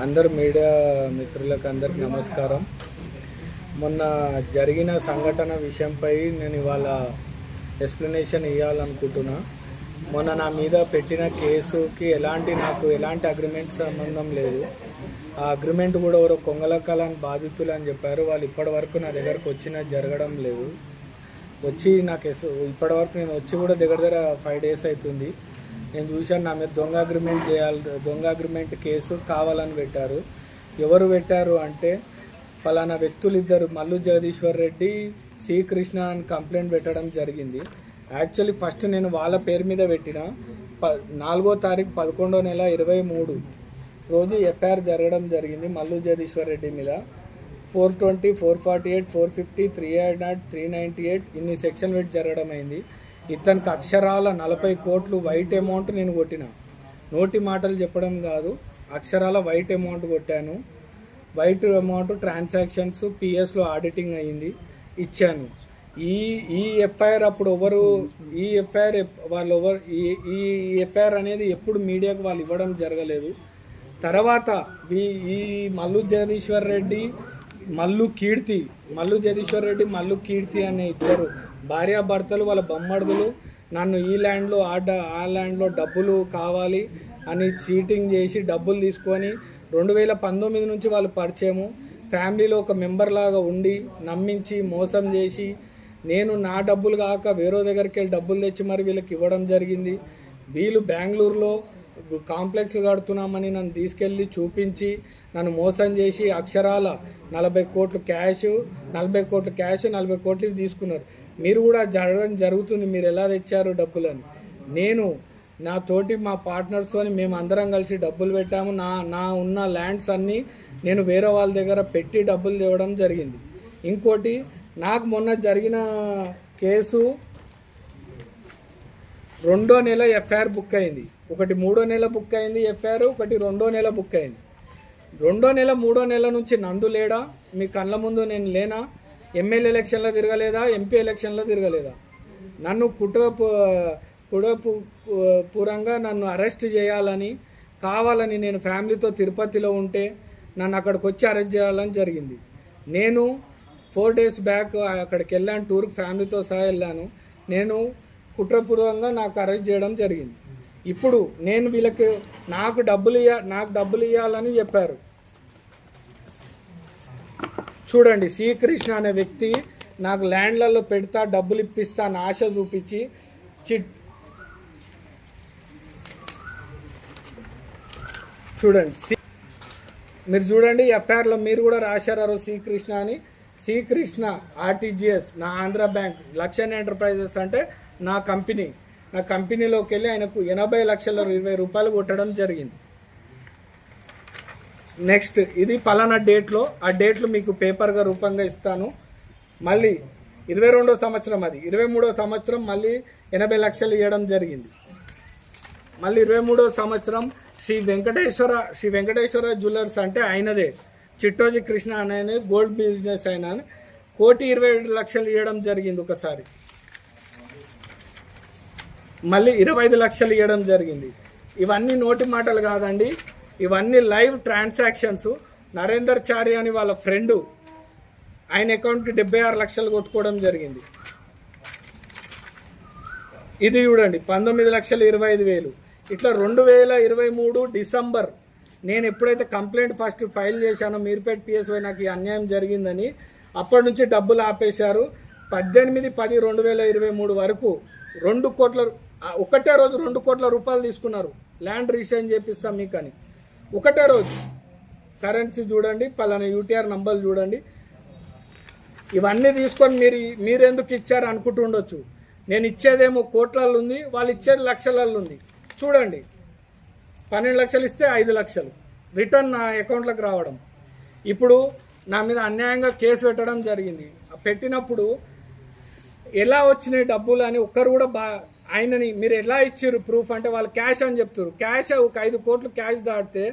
అందరు మీడియా మిత్రులకు అందరికి నమస్కారం. మొన్న జరిగిన సంఘటన విషయంపై నేను ఇవాళ ఎక్స్ప్లెనేషన్ ఇవ్వాలనుకుంటున్నా మొన్న నా మీద పెట్టిన కేసుకి ఎలాంటి నాకు ఎలాంటి అగ్రిమెంట్ సంబంధం లేదు. ఆ అగ్రిమెంట్ కూడా ఎవరో కొంగలకాలని బాధితులు అని చెప్పారు. వాళ్ళు ఇప్పటి వరకు నా దగ్గరకు వచ్చిన జరగడం లేదు. వచ్చి నాకు ఎస్- నేను వచ్చి కూడా దగ్గర దగ్గర ఫైవ్ డేస్ అవుతుంది. నేను చూశాను నా మీద దొంగ అగ్రిమెంట్ చేయాలి దొంగ అగ్రిమెంట్ కేసు కావాలని పెట్టారు. ఎవరు పెట్టారు అంటే ఫలానా వ్యక్తులు ఇద్దరు మల్లు జగదీశ్వర్ రెడ్డి సి కృష్ణ అని కంప్లైంట్ పెట్టడం జరిగింది. యాక్చువల్లీ ఫస్ట్ నేను వాళ్ళ పేరు మీద పెట్టిన ప నాలుగో తారీఖు పదకొండో నెల ఇరవై మూడు రోజు ఎఫ్ఐఆర్ జరగడం జరిగింది మల్లు జగదీశ్వర్ రెడ్డి మీద. Four twenty four forty eight four fifty three hundred not three ninety eight ఇన్ని సెక్షన్ పెట్టి జరగడం అయింది. ఇతనికి అక్షరాల నలభై కోట్లు వైట్ అమౌంట్ నేను కొట్టిన. నోటి మాటలు చెప్పడం కాదు అక్షరాల వైట్ అమౌంట్ కొట్టాను. వైట్ అమౌంట్ ట్రాన్సాక్షన్స్ పిఎస్లో ఆడిటింగ్ అయ్యింది ఇచ్చాను. ఈ ఈ ఎఫ్ఐఆర్ అప్పుడు ఎవరు ఈ ఎఫ్ఐఆర్ వాళ్ళు ఎవరు ఈ ఈ ఎఫ్ఐఆర్ అనేది ఎప్పుడు మీడియాకు వాళ్ళు ఇవ్వడం జరగలేదు. తర్వాత ఈ ఈ మల్లు జగదీశ్వర్ రెడ్డి మల్లు కీర్తి మల్లు జగదీశ్వర్ రెడ్డి మల్లు కీర్తి అనే ఇద్దరు భార్యాభర్తలు వాళ్ళ బొమ్మడుదులు. నన్ను ఈ ల్యాండ్లో ఆ డ ఆ ల్యాండ్లో డబ్బులు కావాలి అని చీటింగ్ చేసి డబ్బులు తీసుకొని రెండు వేల పంతొమ్మిది నుంచి వాళ్ళు పరిచయము. ఫ్యామిలీలో ఒక మెంబర్ లాగా ఉండి నమ్మించి మోసం చేసి నేను నా డబ్బులు కాక వేరే దగ్గరికి వెళ్ళి డబ్బులు తెచ్చి మరి వీళ్ళకి ఇవ్వడం జరిగింది. వీళ్ళు బెంగళూరులో కాంప్లెక్స్ కడుతున్నామని నన్ను తీసుకెళ్ళి చూపించి నన్ను మోసం చేసి అక్షరాల నలభై కోట్లు క్యాష్ నలభై కోట్లు క్యాష్ నలభై కోట్లు తీసుకున్నారు. మీరు కూడా జరగడం జరుగుతుంది మీరు ఎలా తెచ్చారు డబ్బులని? నేను నా తోటి మా పార్ట్నర్స్తో మేము అందరం కలిసి డబ్బులు పెట్టాము. నా నా ఉన్న ల్యాండ్స్ అన్నీ నేను వేరే వాళ్ళ దగ్గర పెట్టి డబ్బులు తేవడం జరిగింది. ఇంకోటి నాకు మొన్న జరిగిన కేసు రెండో నెల ఎఫ్ఐఆర్ బుక్ అయింది. ఒకటి మూడో నెల బుక్ అయింది ఎఫ్ఐఆర్ ఒకటి రెండో నెల బుక్ అయింది. రెండో నెల మూడో నెల నుంచి నందు లేడా? మీ కళ్ళ ముందు నేను లేనా? ఎమ్మెల్యే ఎలక్షన్లో తిరగలేదా? ఎంపీ ఎలక్షన్లో తిరగలేదా? నన్ను కుటుంబ కుటుంబ పూరంగా నన్ను అరెస్ట్ చేయాలని కావాలని నేను ఫ్యామిలీతో తిరుపతిలో ఉంటే నన్ను అక్కడికి వచ్చి అరెస్ట్ చేయాలని జరిగింది. నేను ఫోర్ డేస్ బ్యాక్ అక్కడికి వెళ్ళాను టూర్కి ఫ్యామిలీతో సహా వెళ్ళాను. నేను కుట్రపూర్వకంగా నాకు అరెస్ట్ చేయడం జరిగింది. ఇప్పుడు నేను వీళ్ళకి నాకు డబ్బులు ఇయ్య నాకు డబ్బులు ఇవ్వాలని చెప్పారు. చూడండి శ్రీకృష్ణ అనే వ్యక్తి నాకు ల్యాండ్లలో పెడతా డబ్బులు ఇప్పిస్తా అని ఆశ చూపించి చిట్ చూడండి సి- మీరు చూడండి ఎఫ్ఐఆర్లో మీరు కూడా రాశారు శ్రీకృష్ణ అని. శ్రీకృష్ణ ఆర్టీజీఎస్ నా ఆంధ్ర బ్యాంక్ లక్ష్యన్ ఎంటర్ప్రైజెస్ అంటే నా కంపెనీ. నా కంపెనీలోకి వెళ్ళి ఆయనకు ఎనభై లక్షల ఇరవై రూపాయలు కొట్టడం జరిగింది. నెక్స్ట్ ఇది పలానా డేట్లో ఆ డేట్లు మీకు పేపర్గా రూపంగా ఇస్తాను. మళ్ళీ ఇరవై రెండో సంవత్సరం అది. ఇరవై మూడో సంవత్సరం మళ్ళీ ఎనభై లక్షలు ఇవ్వడం జరిగింది. మళ్ళీ ఇరవై మూడో సంవత్సరం శ్రీ వెంకటేశ్వర శ్రీ వెంకటేశ్వర జ్యువెలర్స్ అంటే ఆయనదే. చిట్టోజీ కృష్ణ అనే గోల్డ్ బిజినెస్ అయినా కోటి ఇరవై ఏడు లక్షలు ఇవ్వడం జరిగింది ఒకసారి. మళ్ళీ ఇరవై ఐదు లక్షలు ఇవ్వడం జరిగింది. ఇవన్నీ నోటి మాటలు కాదండి. ఇవన్నీ లైవ్ ట్రాన్సాక్షన్స్. నరేందర్ చారి అని వాళ్ళ ఫ్రెండు ఆయన అకౌంట్కి డెబ్బై ఆరు లక్షలు కొట్టుకోవడం జరిగింది. ఇది చూడండి పంతొమ్మిది లక్షల ఇరవై ఐదు వేలు. ఇట్లా రెండు వేల ఇరవై మూడు డిసెంబర్ నేను ఎప్పుడైతే కంప్లైంట్ ఫస్ట్ ఫైల్ చేశానో మీర్పేట్ పిఎస్వై నాకు ఈ అన్యాయం జరిగిందని అప్పటి నుంచి డబ్బులు ఆపేశారు. పద్దెనిమిది పది రెండు వేల ఇరవై మూడు వరకు రెండు కోట్ల ఒకటే రోజు రెండు కోట్ల రూపాయలు తీసుకున్నారు. ల్యాండ్ రిజిస్ట్రేషన్ చేపిస్తాం మీకు అని ఒకటే రోజు. కరెన్సీ చూడండి పలానా యూటీఆర్ నంబర్లు చూడండి. ఇవన్నీ తీసుకొని మీరు మీరెందుకు ఇచ్చారు అనుకుంటుండొచ్చు నేను ఇచ్చేదేమో కోట్లలో ఉంది వాళ్ళు ఇచ్చేది లక్షలలో ఉంది. చూడండి. పన్నెండు లక్షలు ఇస్తే ఐదు లక్షలు. రిటర్న్ నా అకౌంట్లోకి రావడం. ఇప్పుడు నా మీద అన్యాయంగా కేసు పెట్టడం జరిగింది. పెట్టినప్పుడు ఎలా వచ్చినాయి డబ్బులు అని ఒక్కరు కూడా బా ఆయనని మీరు ఎలా ఇచ్చారు ప్రూఫ్ అంటే వాళ్ళు క్యాష్ అని చెప్తారు. క్యాష్ ఒక ఐదు కోట్లు క్యాష్ దాటితే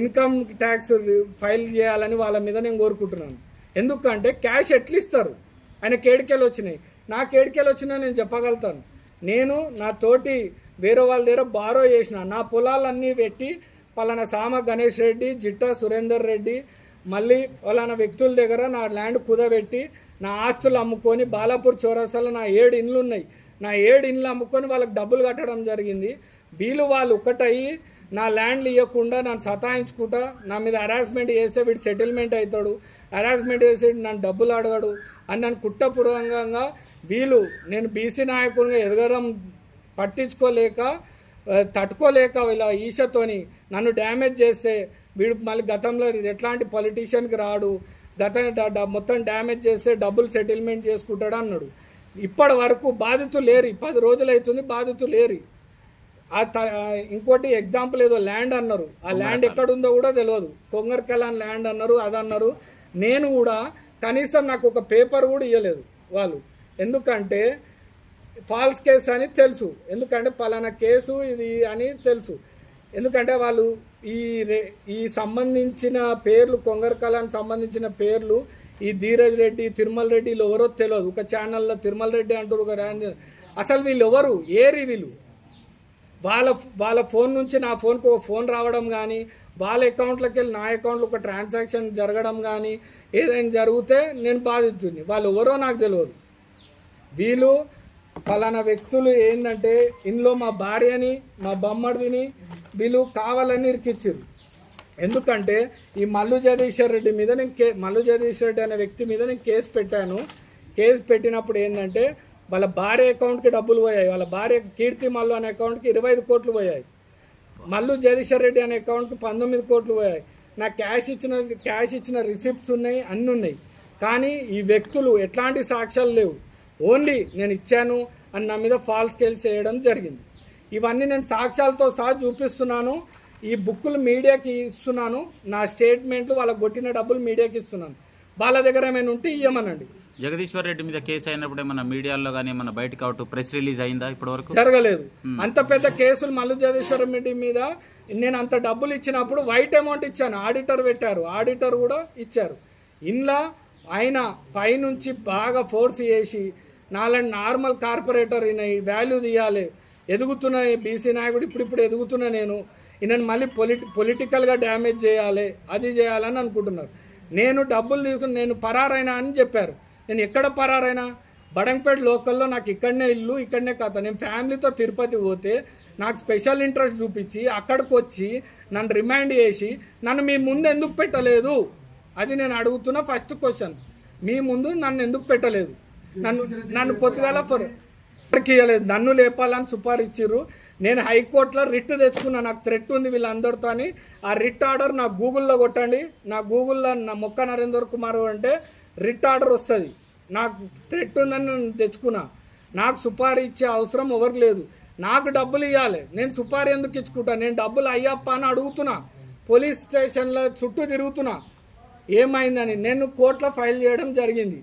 ఇన్కమ్ ట్యాక్స్ ఫైల్ చేయాలని వాళ్ళ మీద నేను కోరుకుంటున్నాను. ఎందుకంటే క్యాష్ ఎట్లా ఇస్తారు? ఆయన కేడికెళ్ళి వచ్చినాయి. నా కేడికెళ్ళి వచ్చినా నేను చెప్పగలుగుతాను. నేను నా తోటి వేరే వాళ్ళ దగ్గర బారో చేసిన నా పొలాలన్నీ పెట్టి పలానా సామ గణేష్ రెడ్డి జిట్టా సురేందర్ రెడ్డి మళ్ళీ పలానా వ్యక్తుల దగ్గర నా ల్యాండ్ కుదబెట్టి నా ఆస్తులు అమ్ముకొని బాలాపూర్ చౌరస్తాలో నా ఏడు ఇండ్లు ఉన్నాయి. నా ఏడు ఇండ్లు అమ్ముకొని వాళ్ళకి డబ్బులు కట్టడం జరిగింది. వీళ్ళు వాళ్ళు ఒక్కటయ్యి నా ల్యాండ్లు ఇవ్వకుండా నన్ను సతాయించుకుంటా నా మీద హరాస్మెంట్ చేస్తే వీడు సెటిల్మెంట్ అవుతాడు హరాస్మెంట్ చేసి నన్ను డబ్బులు అడగడు అని నన్ను కుట్రపూర్వకంగా వీళ్ళు నేను బీసీ నాయకునిగా ఎదగడం పట్టించుకోలేక తట్టుకోలేక ఇలా ఈషతోని నన్ను డ్యామేజ్ చేస్తే వీడు మళ్ళీ గతంలో ఎట్లాంటి పొలిటీషియన్కి రాడు గత మొత్తం డ్యామేజ్ చేస్తే డబ్బులు సెటిల్మెంట్ చేసుకుంటాడు అన్నాడు. ఇప్పటి వరకు బాధితులు లేరు. పది రోజులు అవుతుంది బాధితులు లేరు. ఆ ఇంకోటి ఎగ్జాంపుల్ ఏదో ల్యాండ్ అన్నారు. ఆ ల్యాండ్ ఎక్కడ ఉందో కూడా తెలియదు కొంగర్కెలాన్ ల్యాండ్ అన్నారు అది అన్నారు నేను కూడా కనీసం నాకు ఒక పేపర్ కూడా ఇవ్వలేదు వాళ్ళు. ఎందుకంటే ఫాల్స్ కేసు అని తెలుసు. ఎందుకంటే పలానా కేసు ఇది అని తెలుసు. ఎందుకంటే వాళ్ళు ఈ రే ఈ సంబంధించిన పేర్లు కొంగరకళానికి సంబంధించిన పేర్లు ఈ ధీరజ్ రెడ్డి తిరుమల రెడ్డి వీళ్ళు ఎవరో తెలియదు ఒక ఛానల్లో తిరుమల రెడ్డి అంటారు ఒక రా- అసలు వీళ్ళు ఎవరు? ఏరి వీళ్ళు. వాళ్ళ వాళ్ళ ఫోన్ నుంచి నా ఫోన్కు ఒక ఫోన్ రావడం కానీ వాళ్ళ అకౌంట్లోకి వెళ్ళి నా అకౌంట్లో ఒక ట్రాన్సాక్షన్ జరగడం కానీ ఏదైనా జరిగితే నేను బాధితుంది వాళ్ళు ఎవరో నాకు తెలియదు వీళ్ళు పలానా వ్యక్తులు ఏంటంటే ఇందులో మా భార్యని మా బొమ్మడిని వీళ్ళు కావాలని ఇరికిచ్చారు ఎందుకంటే ఈ మల్లు జగదీశ్వర్ రెడ్డి మీద నేను కే మల్లు జగదీశ్వర్ రెడ్డి అనే వ్యక్తి మీద నేను కేసు పెట్టాను. కేసు పెట్టినప్పుడు ఏంటంటే వాళ్ళ భార్య అకౌంట్కి డబ్బులు పోయాయి. వాళ్ళ భార్య కీర్తి మల్లు అనే అకౌంట్కి ఇరవై ఐదు కోట్లు పోయాయి. మల్లు జగదీశ్వర్ రెడ్డి అనే అకౌంట్కి పంతొమ్మిది కోట్లు పోయాయి. నా క్యాష్ ఇచ్చిన క్యాష్ ఇచ్చిన రిసిప్ట్స్ ఉన్నాయి అన్నీ ఉన్నాయి. కానీ ఈ వ్యక్తులు ఎట్లాంటి సాక్ష్యాలు లేవు. ఓన్లీ నేను ఇచ్చాను అని నా మీద ఫాల్స్ కేసు చేయడం జరిగింది. ఇవన్నీ నేను సాక్ష్యాలతో సహా చూపిస్తున్నాను. ఈ బుక్కులు మీడియాకి ఇస్తున్నాను. నా స్టేట్మెంట్లు వాళ్ళకి కొట్టిన డబ్బులు మీడియాకి ఇస్తున్నాను. వాళ్ళ దగ్గర ఏమైనా ఉంటే ఇవ్వమనండి జగదీశ్వర్ రెడ్డి మీద కేసు అయినప్పుడు ఏమన్నా మీడియాలో కానీ ఏమన్నా బయటకు అవుట్ ప్రెస్ రిలీజ్ అయిందా ఇప్పటి వరకు జరగలేదు అంత పెద్ద కేసులు మల్లు జగదీశ్వరం రెడ్డి మీద నేను అంత డబ్బులు ఇచ్చినప్పుడు వైట్ అమౌంట్ ఇచ్చాను. ఆడిటర్ పెట్టారు. ఆడిటర్ కూడా ఇచ్చారు. ఇంట్లో ఆయన పైనుంచి బాగా ఫోర్స్ చేసి నాలాంటి నార్మల్ కార్పొరేటర్ ఈయన ఈ వాల్యూ తీయాలి. ఎదుగుతున్న బీసీ నాయకుడు ఇప్పుడిప్పుడు ఎదుగుతున్నా నేను. ఈయనను మళ్ళీ పొలిటి పొలిటికల్గా డ్యామేజ్ చేయాలి అది చేయాలని అనుకుంటున్నారు. నేను డబ్బులు తీసుకుని నేను పరారైనా అని చెప్పారు. నేను ఎక్కడ పరారైనా? బడంపేట లోకల్లో నాకు ఇక్కడనే ఇల్లు ఇక్కడనే కథ. నేను ఫ్యామిలీతో తిరుపతి పోతే నాకు స్పెషల్ ఇంట్రెస్ట్ చూపించి అక్కడికి వచ్చి నన్ను రిమైండ్ చేసి నన్ను మీ ముందు ఎందుకు పెట్టలేదు? అది నేను అడుగుతున్న ఫస్ట్ క్వశ్చన్. మీ ముందు నన్ను ఎందుకు పెట్టలేదు? నన్ను నన్ను పొద్దుగాల ఫర్ ఎవరికి ఇవ్వలేదు నన్ను లేపాలని సుపారిచ్చిర్రు నేను హైకోర్టులో రిట్ తెచ్చుకున్నా నాకు థ్రెట్ ఉంది వీళ్ళందరితో అని. ఆ రిట్ ఆర్డర్ నా గూగుల్లో కొట్టండి. నా గూగుల్లో నా మొక్క నరేందర్ కుమార్ అంటే రిట్ ఆర్డర్ వస్తుంది. నాకు థ్రెట్ ఉందని నేను తెచ్చుకున్నా. నాకు సుపారీ ఇచ్చే అవసరం ఎవరు లేదు. నాకు డబ్బులు ఇవ్వాలి నేను సుపారీ ఎందుకు ఇచ్చుకుంటా? నేను డబ్బులు అయ్యప్ప అని అడుగుతున్నా. పోలీస్ స్టేషన్లో చుట్టూ తిరుగుతున్నా. ఏమైందని? నేను కోర్టులో ఫైల్ చేయడం జరిగింది.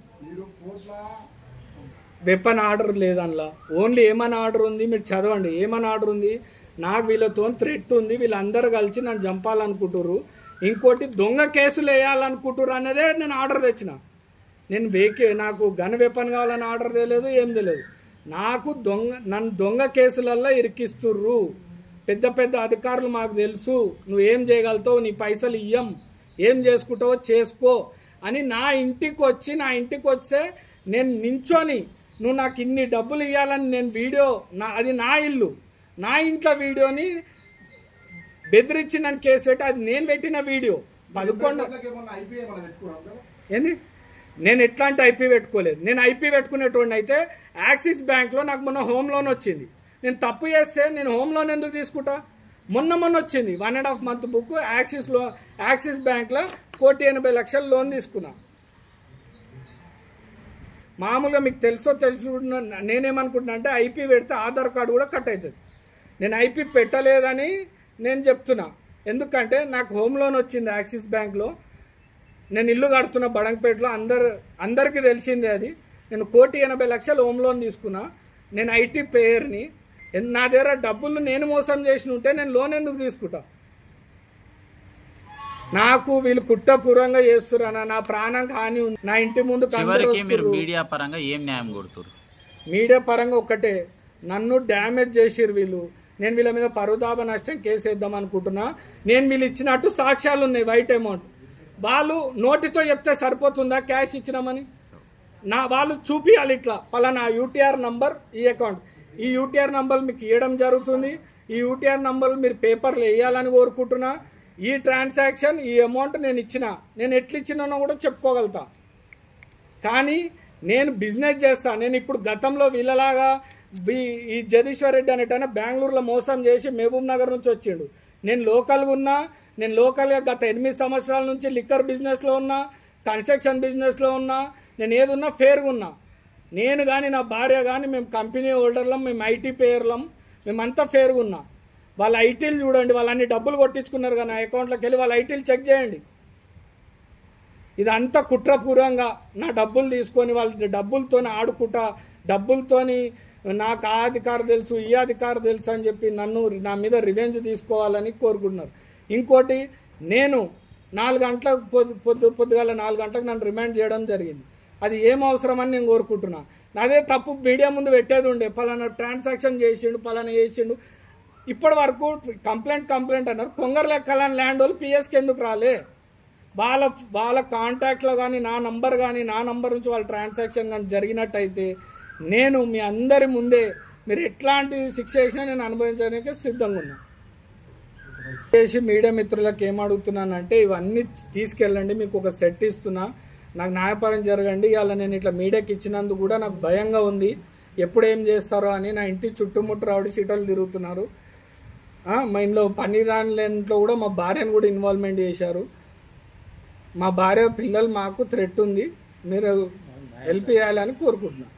వెపన్ ఆర్డర్ లేదు అందులో ఓన్లీ ఏమని ఆర్డర్ ఉంది మీరు చదవండి. ఏమని ఆర్డర్ ఉంది? నాకు వీళ్ళతో థ్రెట్ ఉంది. వీళ్ళందరూ కలిసి నన్ను చంపాలనుకుంటుర్రు. ఇంకోటి దొంగ కేసులు వేయాలనుకుంటుర్రు అనేదే నేను ఆర్డర్ తెచ్చిన. నేను వేకే నాకు గన్ వెపన్ కావాలని ఆర్డర్ తెలియదు ఏం తెలియదు. నాకు దొంగ నన్ను దొంగ కేసులల్లో ఇరికిస్తుర్రు. పెద్ద పెద్ద అధికారులు మాకు తెలుసు. నువ్వు ఏం చేయగలుగుతావు? నీ పైసలు ఇయ్యం. ఏం చేసుకుంటావో చేసుకో అని నా ఇంటికి వచ్చి నా ఇంటికి వస్తే నేను నించొని నువ్వు నాకు ఇన్ని డబ్బులు ఇవ్వాలని నేను వీడియో నా అది నా ఇల్లు. నా ఇంట్లో వీడియోని బెదిరించి నన్ను కేసు పెట్టి అది నేను పెట్టిన వీడియో. పదకొండు ఏంది? నేను ఎట్లాంటి ఐపీ పెట్టుకోలేదు. నేను ఐపీ పెట్టుకునేటువంటి అయితే యాక్సిస్ బ్యాంక్లో నాకు మొన్న హోమ్ లోన్ వచ్చింది. నేను తప్పు చేస్తే నేను హోమ్ లోన్ ఎందుకు తీసుకుంటా? మొన్న మొన్న వచ్చింది. One and half month book యాక్సిస్లో Axis బ్యాంక్లో కోటి ఎనభై లక్షల లోన్ తీసుకున్నా. మామూలుగా మీకు తెలుసో తెలుసు నేనేమనుకుంటున్నా అంటే ఐపీ పెడితే ఆధార్ కార్డు కూడా కట్ అవుతుంది. నేను ఐపీ పెట్టలేదని నేను చెప్తున్నా. ఎందుకంటే నాకు హోమ్ లోన్ వచ్చింది యాక్సిస్ బ్యాంక్లో. నేను ఇల్లు కడుతున్న బడంగపేటలో అందరు అందరికీ తెలిసిందే అది. నేను కోటి ఎనభై లక్షలు హోమ్ లోన్ తీసుకున్నా. నేను ఐటీ పేయర్ని నా దగ్గర డబ్బులు నేను మోసం చేసిన ఉంటే నేను లోన్ ఎందుకు తీసుకుంటా? నాకు వీళ్ళు కుట్రపూర్వంగా చేస్తున్నా నా ప్రాణం హాని ఉంది. నా ఇంటి ముందు మీరు మీడియా పరంగా ఏం న్యాయం కొడుతురు మీడియా పరంగా ఒక్కటే నన్ను డ్యామేజ్ చేసిర్రు వీళ్ళు. నేను వీళ్ళ మీద పరుదాభ నష్టం కేసు వేద్దాం అనుకుంటున్నా. నేను వీళ్ళు ఇచ్చినట్టు సాక్ష్యాలు ఉన్నాయి వైట్ అమౌంట్. వాళ్ళు నోటితో చెప్తే సరిపోతుందా క్యాష్ ఇచ్చినామని? నా వాళ్ళు చూపియాలి ఇట్లా. పలానా యూటీఆర్ నంబర్ ఈ అకౌంట్. ఈ యూటీఆర్ నంబర్ మీకు ఇవ్వడం జరుగుతుంది. ఈ యూటీఆర్ నంబర్ మీరు పేపర్లు వేయాలని కోరుకుంటున్నా. ఈ ట్రాన్సాక్షన్ ఈ అమౌంట్ నేను ఇచ్చిన నేను ఎట్లు ఇచ్చినానో కూడా చెప్పుకోగలుగుతా. కానీ నేను బిజినెస్ చేస్తాను నేను ఇప్పుడు గతంలో వీళ్ళలాగా ఈ జగదీశ్వర్ రెడ్డి అనేటైనా బెంగళూరులో మోసం చేసి మహబూబ్ నగర్ నుంచి వచ్చిండు. నేను లోకల్గా ఉన్నా నేను లోకల్గా గత ఎనిమిది సంవత్సరాల నుంచి లిక్కర్ బిజినెస్లో ఉన్నా కన్స్ట్రక్షన్ బిజినెస్లో ఉన్నా నేను ఏదున్నా ఫేర్గా ఉన్నా. నేను కానీ నా భార్య కానీ మేము కంపెనీ హోల్డర్లం మేము ఐటీ పేర్లం మేమంతా ఫేర్గా ఉన్నా. వాళ్ళ ఐటీలు చూడండి వాళ్ళు అన్ని డబ్బులు కొట్టించుకున్నారు కానీ నా అకౌంట్లోకి వెళ్ళి వాళ్ళ ఐటీలు చెక్ చేయండి. ఇదంతా కుట్రపూర్వంగా నా డబ్బులు తీసుకొని వాళ్ళ డబ్బులతోని ఆడుకుంటా డబ్బులతోని నాకు ఆ అధికారం తెలుసు ఈ అధికారం తెలుసు అని చెప్పి నన్ను నా మీద రివెంజ్ తీసుకోవాలని కోరుకుంటున్నారు. ఇంకోటి నేను నాలుగు గంటలకు పొద్దు పొద్దు పొద్దుగాల నాలుగు గంటలకు నన్ను రిమాండ్ చేయడం జరిగింది. అది ఏం అవసరమని నేను కోరుకుంటున్నా. అదే తప్పు మీడియా ముందు పెట్టేది ఉండే పలానా ట్రాన్సాక్షన్ చేసిండు పలానా చేసిండు ఇప్పటి వరకు కంప్లైంట్ కంప్లైంట్ అన్నారు. కొంగర్ లెక్కలని ల్యాండ్ వాళ్ళు పిఎస్కి ఎందుకు రాలే? వాళ్ళ వాళ్ళ కాంటాక్ట్లో కానీ నా నంబర్ కానీ నా నంబర్ నుంచి వాళ్ళ ట్రాన్సాక్షన్ కానీ జరిగినట్టయితే నేను మీ అందరి ముందే మీరు ఎట్లాంటి శిక్ష చేసినా నేను అనుభవించడానికి సిద్ధంగా ఉన్నా. చేసి మీడియా మిత్రులకు ఏం ఇవన్నీ తీసుకెళ్ళండి మీకు ఒక సెట్ ఇస్తున్నా. నాకు న్యాయపరం జరగండి ఇవాళ నేను ఇట్లా మీడియాకి ఇచ్చినందుకు కూడా నాకు భయంగా ఉంది. ఎప్పుడు ఏం చేస్తారో అని నా ఇంటి చుట్టుముట్టు రావడి సీటలు తిరుగుతున్నారు. మా ఇంట్లో పని దాంట్లో కూడా మా భార్యను కూడా ఇన్వాల్వ్మెంట్ చేశారు. మా భార్య పిల్లలు మాకు థ్రెట్ ఉంది. మీరు హెల్ప్ చేయాలని కోరుకుంటున్నాను